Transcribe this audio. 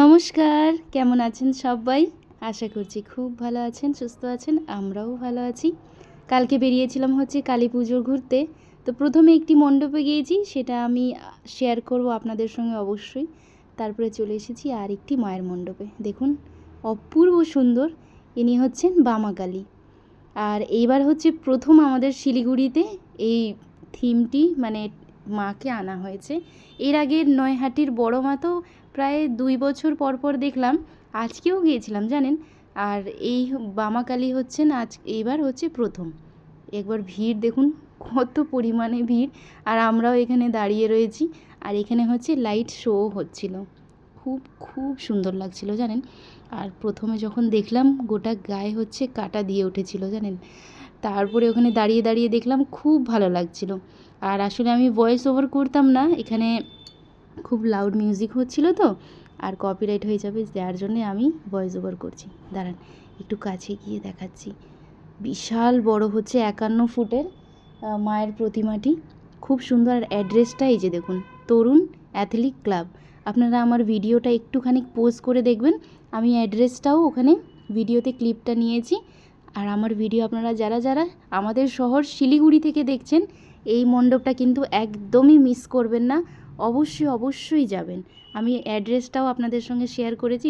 নমস্কার, কেমন আছেন সবাই? আশা করছি খুব ভালো আছেন, সুস্থ আছেন, আমরাও ভালো আছি। কালকে বেরিয়েছিলাম হচ্ছে কালী পুজোর ঘুরতে। তো প্রথমে একটি মণ্ডপে গিয়েছি, সেটা আমি শেয়ার করব আপনাদের সঙ্গে অবশ্যই। তারপরে চলে এসেছি আর একটি মায়ের মণ্ডপে। দেখুন, অপূর্ব সুন্দর। ইনি হচ্ছেন বামাকালী। আর এইবার হচ্ছে প্রথম আমাদের শিলিগুড়িতে এই থিমটি মানে মাকে আনা হয়েছে। এর আগে নয়হাটির বড় মা তো প্রায় দুই বছর পর পর দেখলাম, আজকেও গিয়েছিলাম জানেন? আর এই বামাকালী হচ্ছেন আজ এইবার হচ্ছে প্রথম। একবার ভিড় দেখুন, কত পরিমাণে ভিড়। আর আমরাও এখানে দাঁড়িয়ে রয়েছি, আর এখানে হচ্ছে লাইট শো হচ্ছিল। খুব খুব সুন্দর লাগছিল জানেন? আর প্রথমে যখন দেখলাম, গোটা গায়ে হচ্ছে কাটা দিয়ে উঠেছিল জানেন? তারপরে ওখানে দাঁড়িয়ে দাঁড়িয়ে দেখলাম, খুব ভালো লাগছিল। আর আসলে আমি ভয়েস ওভার করতাম না, এখানে খুব লাউড মিউজিক হচ্ছিল তো, আর কপিরাইট হয়ে যাবে, যার জন্যে আমি ভয়েস ওভার করছি। দাঁড়ান, একটু কাছে গিয়ে দেখাচ্ছি। বিশাল বড় হচ্ছে একান্ন ফুটের মায়ের প্রতিমাটি। খুব সুন্দর, আর অ্যাড্রেসটা এই যে দেখুন, তরুণ অ্যাথলিক ক্লাব আপনারা আমার ভিডিওটা একটুখানি পোজ করে দেখবেন। আমি অ্যাড্রেসটাও ওখানে ভিডিওতে ক্লিপটা নিয়েছি। আর আমার ভিডিও আপনারা যারা যারা আমাদের শহর শিলিগুড়ি থেকে দেখছেন, এই মণ্ডপটা কিন্তু একদমই মিস করবেন না। অবশ্যই অবশ্যই যাবেন। আমি অ্যাড্রেসটাও আপনাদের সঙ্গে শেয়ার করেছি।